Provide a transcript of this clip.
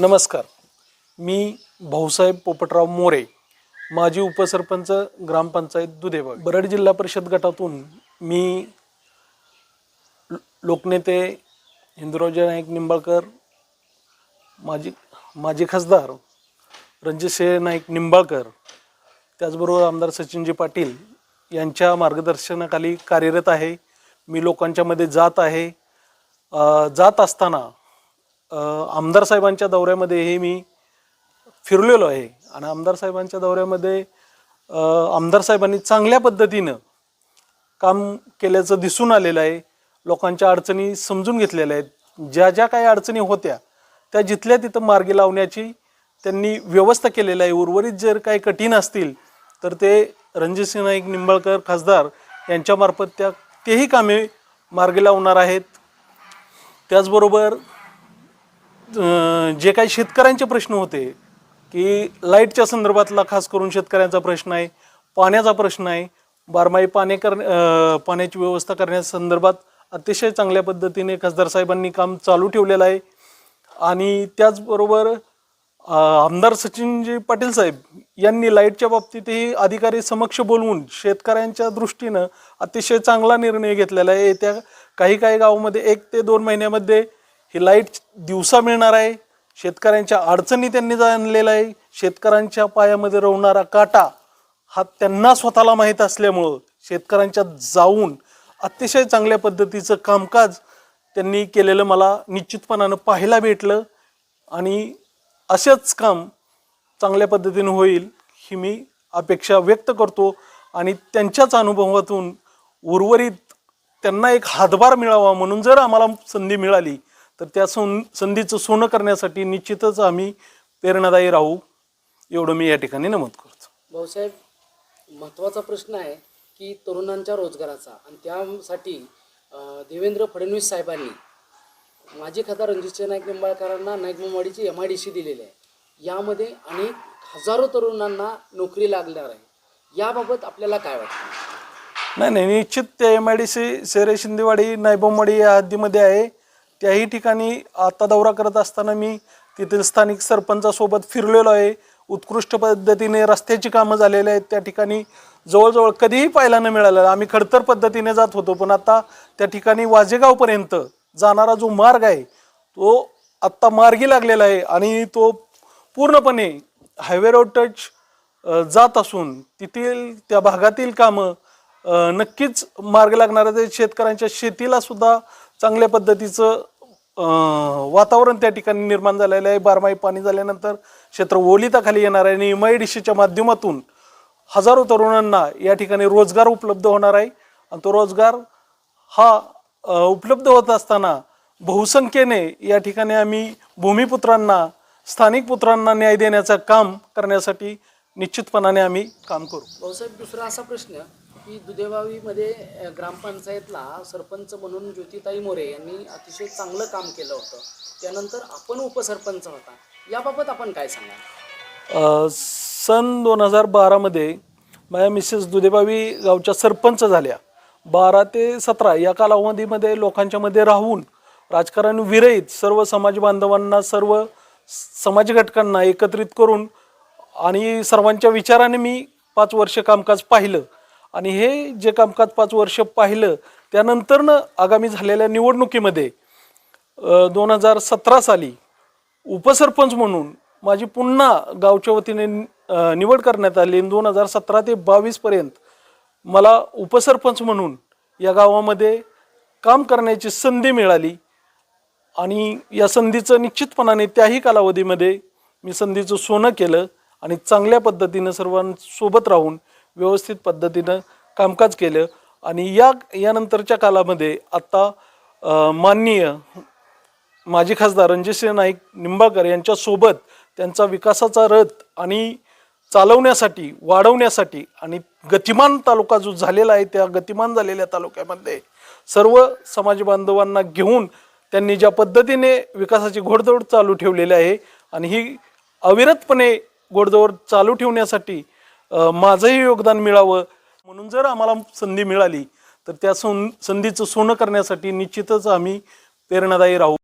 नमस्कार. मी भाऊसाहेब पोपटराव मोरे माजी उपसरपंच ग्रामपंचायत दुधेबाग बरड जिल्हा परिषद गटातून मी लोकनेते हिंदुरावजी नाईक निंबाळकर माजी माजी खासदार रणजितसिंह नाईक निंबाळकर त्याचबरोबर आमदार सचिनजी पाटील यांच्या मार्गदर्शनाखाली कार्यरत आहे. मी लोकांच्यामध्ये जात आहे. जात असताना आमदार साहेबांच्या दौऱ्यामध्ये हे मी फिरलेलो आहे. आणि आमदार साहेबांच्या दौऱ्यामध्ये आमदार साहेबांनी चांगल्या पद्धतीनं काम केल्याचं दिसून आलेलं आहे. लोकांच्या अडचणी समजून घेतलेल्या आहेत. ज्या ज्या काही अडचणी होत्या त्या जिथल्या तिथं मार्गी लावण्याची त्यांनी व्यवस्था केलेली आहे. उर्वरित जर काही कठीण असतील तर ते रणजितसिंह नाईक निंबाळकर खासदार यांच्यामार्फत त्या तेही कामे मार्गी लावणार आहेत. त्याचबरोबर जे काही शेतकऱ्यांचे प्रश्न होते की लाईटच्या संदर्भातला खास करून शेतकऱ्यांचा प्रश्न आहे पाण्याचा प्रश्न आहे बारमाही पाणी कर पाण्याची व्यवस्था करण्यासंदर्भात अतिशय चांगल्या पद्धतीने खासदार साहेबांनी काम चालू ठेवलेलं आहे. आणि त्याचबरोबर आमदार सचिनजी पाटील साहेब यांनी लाईटच्या बाबतीतही अधिकारी समक्ष बोलवून शेतकऱ्यांच्या दृष्टीनं अतिशय चांगला निर्णय घेतलेला आहे. येत्या काही काही गावामध्ये एक ते दोन महिन्यामध्ये ही लाइट दिवसा मिळणार आहे. शेतकऱ्यांच्या अडचणी त्यांनी जाणलेलं आहे. शेतकऱ्यांच्या पायामध्ये रोवणारा काटा हा त्यांना स्वतःला माहीत असल्यामुळं शेतकऱ्यांच्या जाऊन अतिशय चांगल्या पद्धतीचं कामकाज त्यांनी केलेलं मला निश्चितपणानं पाहायला भेटलं आणि असेच काम चांगल्या पद्धतीने होईल ही मी अपेक्षा व्यक्त करतो आणि त्यांच्याच अनुभवातून उर्वरित त्यांना एक हातभार मिळावा म्हणून जर आम्हाला संधी मिळाली तर त्या सं संधीचं सोनं करण्यासाठी निश्चितच आम्ही प्रेरणादायी राहू एवढं मी या ठिकाणी नमूद करतो. भाऊसाहेब महत्त्वाचा प्रश्न आहे की तरुणांच्या रोजगाराचा आणि त्यासाठी देवेंद्र फडणवीस साहेबांनी माजी खासदार रणजितसिंह नाईक निंबाळकरांना नाईकमवाडीची एम आय डी सी दिलेली आहे. यामध्ये अनेक हजारो तरुणांना नोकरी लागणार आहे. याबाबत आपल्याला काय वाटतं? नाही नाही निश्चित त्या एम आय डी सी शेरे शिंदेवाडी नायबोमवाडी या हद्दीमध्ये आहे. त्याही ठिकाणी आता दौरा करत असताना मी तेथील स्थानिक सरपंचासोबत फिरलेलो आहे. उत्कृष्ट पद्धतीने रस्त्याची कामं झालेली आहेत. त्या ठिकाणी जवळजवळ कधीही पाहायला न मिळालं आम्ही खडतर पद्धतीने जात होतो पण आता त्या ठिकाणी वाजेगावपर्यंत जाणारा जो मार्ग आहे तो आत्ता मार्गी लागलेला आहे आणि तो पूर्णपणे हायवे रोड टच जात असून तेथील त्या भागातील कामं नक्कीच मार्ग लागणार आहे शेतकऱ्यांच्या शेतीला सुद्धा चांगल्या पद्धतीचं वातावरण त्या ठिकाणी निर्माण झालेलं आहे. बारमाही पाणी झाल्यानंतर क्षेत्र ओलिताखाली येणार आहे आणि एम डी सीच्या माध्यमातून हजारो तरुणांना या ठिकाणी रोजगार उपलब्ध होणार आहे. आणि तो रोजगार हा उपलब्ध होत असताना बहुसंख्येने या ठिकाणी आम्ही भूमिपुत्रांना स्थानिक पुत्रांना न्याय देण्याचं काम करण्यासाठी निश्चितपणाने आम्ही काम करू. भाऊसाहेब दुसरा असा प्रश्न की दुधेबावीमध्ये ग्रामपंचायतला सरपंच म्हणून ज्योतिताई मोरे यांनी अतिशय चांगलं काम केलं होतं. त्यानंतर आपण उपसरपंच होता. याबाबत आपण काय सांगाल? सन दोन हजार बारामध्ये माझ्या मिसेस दुधेबावी गावच्या सरपंच झाल्या. बारा ते सतरा या कालावधीमध्ये लोकांच्यामध्ये राहून राजकारण विरहित सर्व समाज बांधवांना सर्व समाज घटकांना एकत्रित करून आणि सर्वांच्या विचाराने मी पाच वर्ष कामकाज पाहिलं. आणि हे जे कामकाज पाच वर्ष पाहिलं त्यानंतरनं आगामी झालेल्या निवडणुकीमध्ये दोन हजार सतरा साली उपसरपंच म्हणून माझी पुन्हा गावच्या वतीने निवड करण्यात आली दोन हजार सतरा ते बावीसपर्यंत मला उपसरपंच म्हणून या गावामध्ये काम करण्याची संधी मिळाली. आणि या संधीचं निश्चितपणाने त्याही कालावधीमध्ये मी संधीचं सोनं केलं आणि चांगल्या पद्धतीनं सर्वांसोबत राहून व्यवस्थित पद्धतीनं कामकाज केलं. आणि या यानंतरच्या कालामध्ये आत्ता माननीय माजी खासदार रणजितसिंह नाईक निंबाळकर यांच्यासोबत त्यांचा विकासाचा रथ आणि चालवण्यासाठी वाढवण्यासाठी आणि गतिमान तालुका जो झालेला आहे त्या गतिमान झालेल्या तालुक्यामध्ये सर्व समाज बांधवांना घेऊन त्यांनी ज्या पद्धतीने विकासाची घोडदौड चालू ठेवलेली आहे आणि ही अविरतपणे घोडदौड चालू ठेवण्यासाठी माझंही योगदान मिळावं. म्हणून जर आम्हाला संधी मिळाली तर त्या सं संधीचं सोनं करण्यासाठी निश्चितच आम्ही प्रेरणादायी राहू.